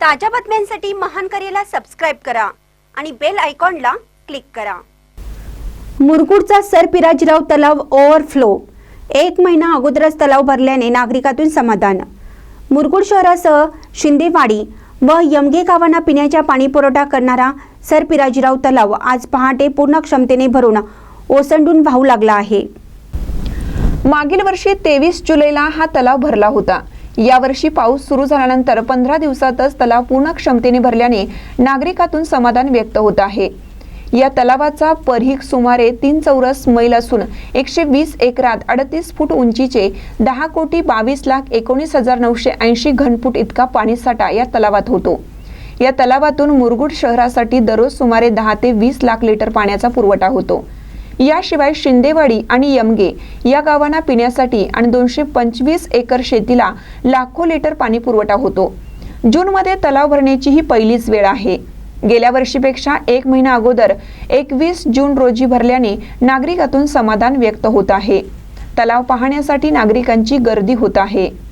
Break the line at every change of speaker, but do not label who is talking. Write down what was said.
ताज्या बातम्यांसाठी महान करेला सबस्क्राईब करा आणि बेल आयकॉनला क्लिक करा. मुरगुडचा सरपिराजराव तलाव ओव्हरफ्लो एक महिना अगोदरच तलाव भरल्याने नागरिकातून समाधान. मुरगुड शहरासह शिंदेवाडी व यमगे गावांना पिण्याच्या पाणी पुरवठा करणारा सरपिराजराव तलाव आज पहाटे पूर्ण क्षमतेने भरून ओसंडून वाहू लागला आहे.
मागील वर्षी तेवीस जुलैला हा तलाव भरला होता. यावर्षी पाऊस सुरू झाल्यानंतर पंधरा दिवसातच तलाव पूर्ण क्षमतेने भरल्याने नागरिकातून समाधान व्यक्त होत आहे. या तलावाचा परिघ सुमारे तीन चौरस मैल असून एकशे वीस एकरात अडतीस फूट उंचीचे दहा कोटी बावीस लाख एकोणीस हजार नऊशे ऐंशी घनफूट इतका पाणीसाठा या तलावात होतो. या तलावातून मुरगुड शहरासाठी दररोज सुमारे दहा ते वीस लाख लिटर पाण्याचा पुरवठा होतो. याशिवाय शिंदेवाडी आणि यमगे या गावांना पिण्यासाठी आणि दोनशे पंचवीस एकर शेतीला लाखो लिटर पाणी पुरवठा होतो. जूनमध्ये तलाव भरण्याची ही पहिलीच वेळ आहे. गेल्या वर्षीपेक्षा एक महिना अगोदर एकवीस जून रोजी भरल्याने नागरिकातून समाधान व्यक्त होत आहे. तलाव पाहण्यासाठी नागरिकांची गर्दी होत आहे.